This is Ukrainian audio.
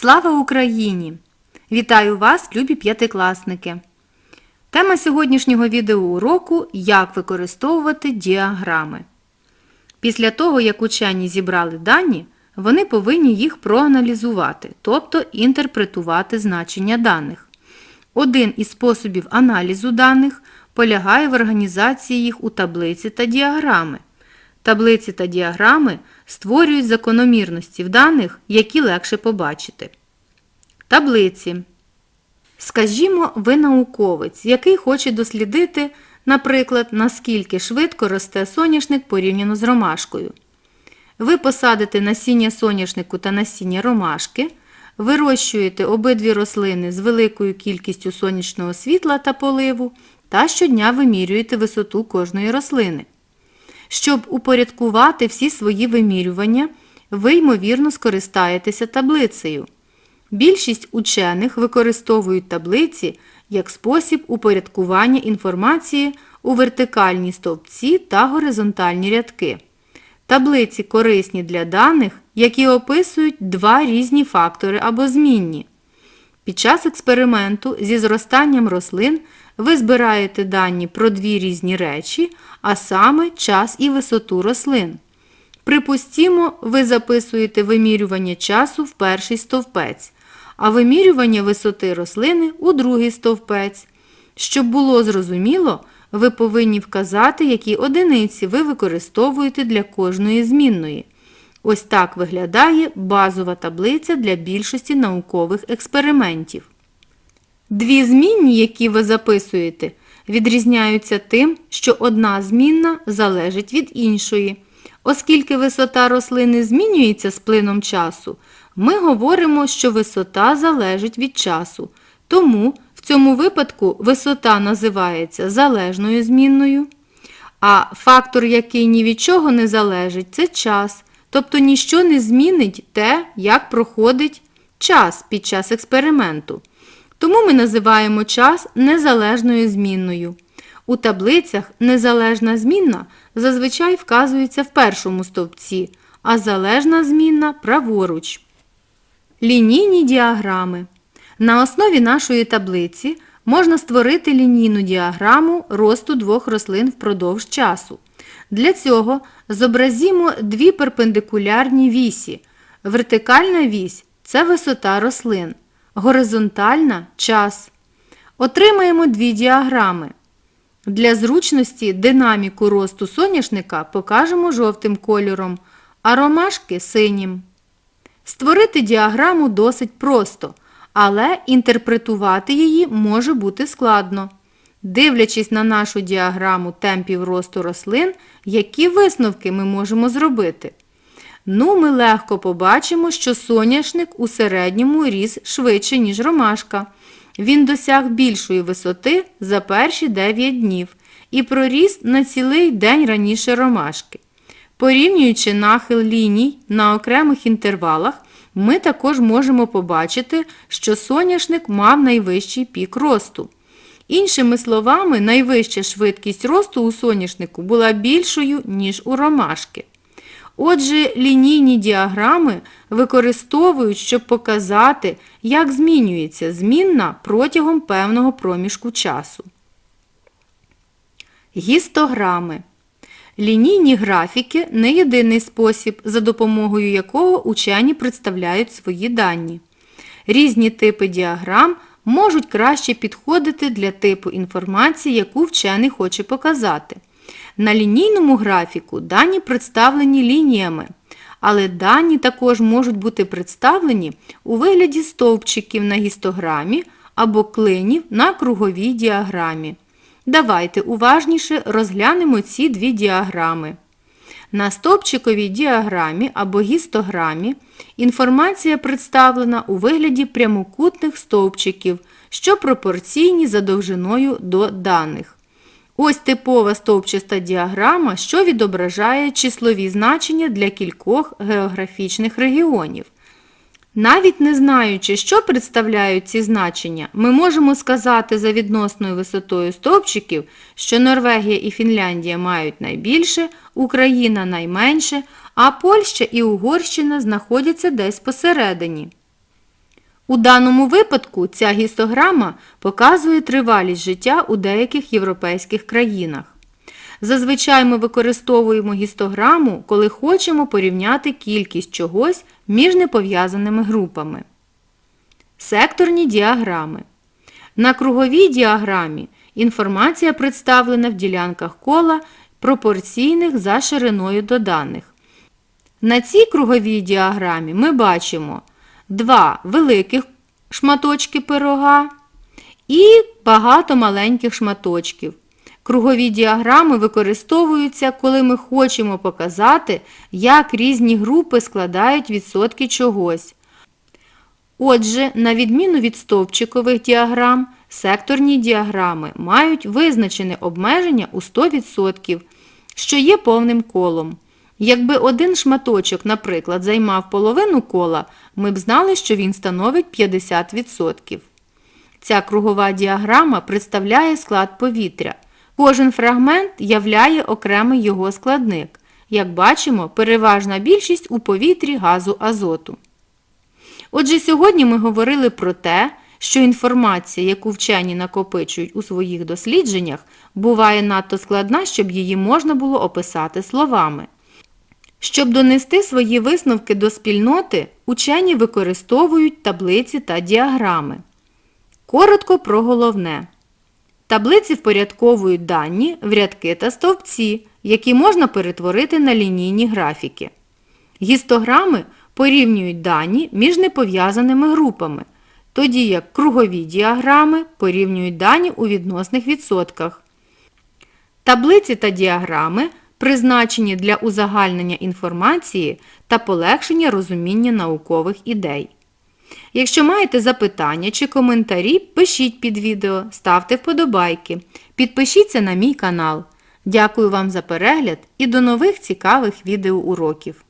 Слава Україні! Вітаю вас, любі п'ятикласники! Тема сьогоднішнього відеоуроку Як використовувати діаграми. Після того, як учені зібрали дані, вони повинні їх проаналізувати, тобто інтерпретувати значення даних. Один із способів аналізу даних полягає в організації їх у таблиці та діаграми. Таблиці та діаграми створюють закономірності в даних, які легше побачити. Таблиці. Скажімо, ви науковець, який хоче дослідити, наприклад, наскільки швидко росте соняшник порівняно з ромашкою. Ви посадите насіння соняшнику та насіння ромашки, вирощуєте обидві рослини з великою кількістю сонячного світла та поливу та щодня вимірюєте висоту кожної рослини. Щоб упорядкувати всі свої вимірювання, ви, ймовірно, скористаєтеся таблицею. Більшість учених використовують таблиці як спосіб упорядкування інформації у вертикальні стовпці та горизонтальні рядки. Таблиці корисні для даних, які описують два різні фактори або змінні. Під час експерименту зі зростанням рослин ви збираєте дані про дві різні речі, а саме час і висоту рослин. Припустімо, ви записуєте вимірювання часу в перший стовпець, а вимірювання висоти рослини у другий стовпець. Щоб було зрозуміло, ви повинні вказати, які одиниці ви використовуєте для кожної змінної. Ось так виглядає базова таблиця для більшості наукових експериментів. Дві змінні, які ви записуєте, відрізняються тим, що одна змінна залежить від іншої. Оскільки висота рослини змінюється з плином часу, ми говоримо, що висота залежить від часу. Тому в цьому випадку висота називається залежною змінною, а фактор, який ні від чого не залежить, це час. Тобто ніщо не змінить те, як проходить час під час експерименту. Тому ми називаємо час незалежною змінною. У таблицях незалежна змінна зазвичай вказується в першому стовпці, а залежна змінна праворуч. Лінійні діаграми. На основі нашої таблиці можна створити лінійну діаграму росту двох рослин впродовж часу. Для цього зобразімо дві перпендикулярні вісі. Вертикальна вісь це висота рослин, горизонтальна час. Отримаємо дві діаграми. Для зручності динаміку росту соняшника покажемо жовтим кольором, а ромашки синім. Створити діаграму досить просто, але інтерпретувати її може бути складно. Дивлячись на нашу діаграму темпів росту рослин, які висновки ми можемо зробити? Ну, ми легко побачимо, що соняшник у середньому ріс швидше, ніж ромашка. Він досяг більшої висоти за перші 9 днів і проріс на цілий день раніше ромашки. Порівнюючи нахил ліній на окремих інтервалах, ми також можемо побачити, що соняшник мав найвищий пік росту. Іншими словами, найвища швидкість росту у соняшнику була більшою, ніж у ромашки. Отже, лінійні діаграми використовують, щоб показати, як змінюється змінна протягом певного проміжку часу. Гістограми. Лінійні графіки не єдиний спосіб, за допомогою якого учені представляють свої дані. Різні типи діаграм можуть краще підходити для типу інформації, яку вчений хоче показати. На лінійному графіку дані представлені лініями, але дані також можуть бути представлені у вигляді стовпчиків на гістограмі або клинів на круговій діаграмі. Давайте уважніше розглянемо ці дві діаграми. На стовпчиковій діаграмі або гістограмі інформація представлена у вигляді прямокутних стовпчиків, що пропорційні за довжиною до даних. Ось типова стовпчаста діаграма, що відображає числові значення для кількох географічних регіонів. Навіть не знаючи, що представляють ці значення, ми можемо сказати за відносною висотою стовпчиків, що Норвегія і Фінляндія мають найбільше, Україна найменше, а Польща і Угорщина знаходяться десь посередині. У даному випадку ця гістограма показує тривалість життя у деяких європейських країнах. Зазвичай ми використовуємо гістограму, коли хочемо порівняти кількість чогось між непов'язаними групами. Секторні діаграми. На круговій діаграмі інформація представлена в ділянках кола, пропорційних за шириною до даних. На цій круговій діаграмі ми бачимо два великих шматочки пирога і багато маленьких шматочків. Кругові діаграми використовуються, коли ми хочемо показати, як різні групи складають відсотки чогось. Отже, на відміну від стовпчикових діаграм, секторні діаграми мають визначене обмеження у 100%, що є повним колом. Якби один шматочок, наприклад, займав половину кола, ми б знали, що він становить 50%. Ця кругова діаграма представляє склад повітря. Кожен фрагмент являє окремий його складник. Як бачимо, переважна більшість у повітрі газу азоту. Отже, сьогодні ми говорили про те, що інформація, яку вчені накопичують у своїх дослідженнях, буває надто складна, щоб її можна було описати словами. Щоб донести свої висновки до спільноти, учені використовують таблиці та діаграми. Коротко про головне. Таблиці впорядковують дані в рядки та стовпці, які можна перетворити на лінійні графіки. Гістограми порівнюють дані між непов'язаними групами, тоді як кругові діаграми порівнюють дані у відносних відсотках. Таблиці та діаграми призначені для узагальнення інформації та полегшення розуміння наукових ідей. Якщо маєте запитання чи коментарі, пишіть під відео, ставте вподобайки, підпишіться на мій канал. Дякую вам за перегляд і до нових цікавих відеоуроків!